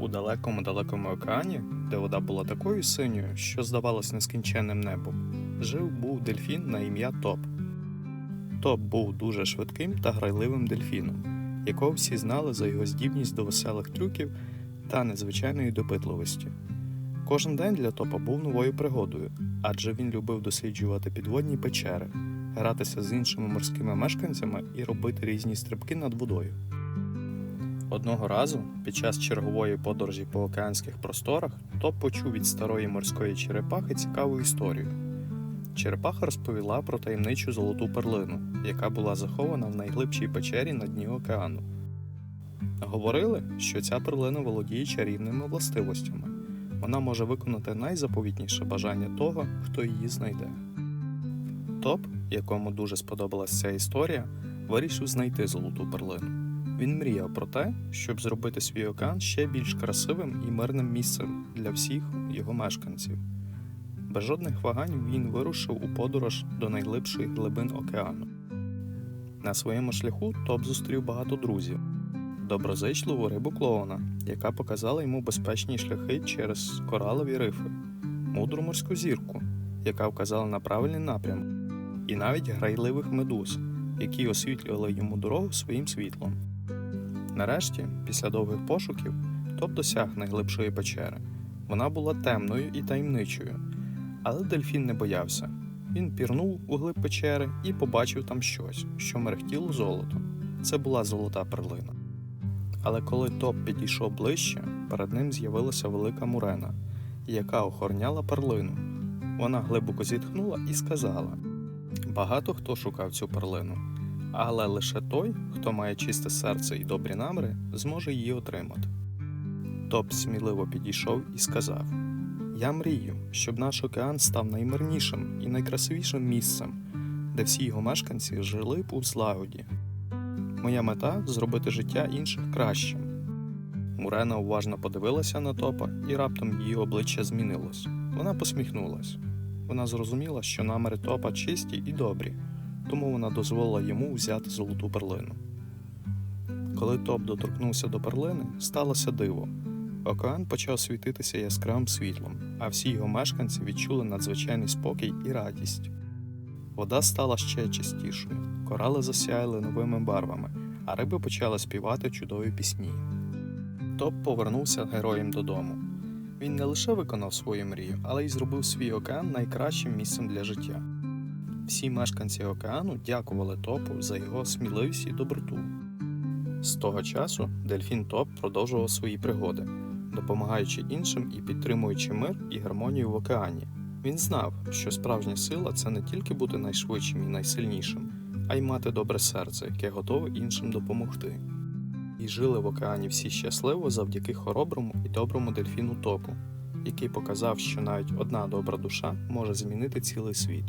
У далекому далекому океані, де вода була такою синьою, що здавалось нескінченним небом, жив був дельфін на ім'я Топ. Топ був дуже швидким та грайливим дельфіном, якого всі знали за його здібність до веселих трюків та незвичайної допитливості. Кожен день для Топа був новою пригодою, адже він любив досліджувати підводні печери, гратися з іншими морськими мешканцями і робити різні стрибки над водою. Одного разу, під час чергової подорожі по океанських просторах, Топ почув від старої морської черепахи цікаву історію. Черепаха розповіла про таємничу золоту перлину, яка була захована в найглибшій печері на дні океану. Говорили, що ця перлина володіє чарівними властивостями. Вона може виконати найзаповітніше бажання того, хто її знайде. Топ, якому дуже сподобалася ця історія, вирішив знайти золоту перлину. Він мріяв про те, щоб зробити свій океан ще більш красивим і мирним місцем для всіх його мешканців. Без жодних вагань він вирушив у подорож до найглибших глибин океану. На своєму шляху Топ зустрів багато друзів, доброзичливу рибу клоуна, яка показала йому безпечні шляхи через коралові рифи, мудру морську зірку, яка вказала на правильний напрямок, і навіть грайливих медуз, які освітлювали йому дорогу своїм світлом. Нарешті, після довгих пошуків, Топ досяг найглибшої печери. Вона була темною і таємничою, але дельфін не боявся. Він пірнув у глиб печери і побачив там щось, що мерехтіло золотом. Це була золота перлина. Але коли Топ підійшов ближче, перед ним з'явилася велика мурена, яка охороняла перлину. Вона глибоко зітхнула і сказала: Багато хто шукав цю перлину, але лише той, хто має чисте серце і добрі наміри, зможе її отримати. Топ сміливо підійшов і сказав: Я мрію, щоб наш океан став наймирнішим і найкрасивішим місцем, де всі його мешканці жили б у злагоді. Моя мета зробити життя інших кращим. Мурена уважно подивилася на топа, і раптом її обличчя змінилось. Вона посміхнулась. Вона зрозуміла, що наміри топа чисті і добрі, тому вона дозволила йому взяти золоту перлину. Коли топ доторкнувся до перлини, сталося диво. Океан почав світитися яскравим світлом, а всі його мешканці відчули надзвичайний спокій і радість. Вода стала ще чистішою, корали засяяли новими барвами, а риби почали співати чудові пісні. Топ повернувся героєм додому. Він не лише виконав свою мрію, але й зробив свій океан найкращим місцем для життя. Всі мешканці океану дякували Топу за його сміливість і доброту. З того часу дельфін Топ продовжував свої пригоди, допомагаючи іншим і підтримуючи мир і гармонію в океані. Він знав, що справжня сила це не тільки бути найшвидшим і найсильнішим, а й мати добре серце, яке готове іншим допомогти. І жили в океані всі щасливо завдяки хороброму і доброму дельфіну Топу, який показав, що навіть одна добра душа може змінити цілий світ.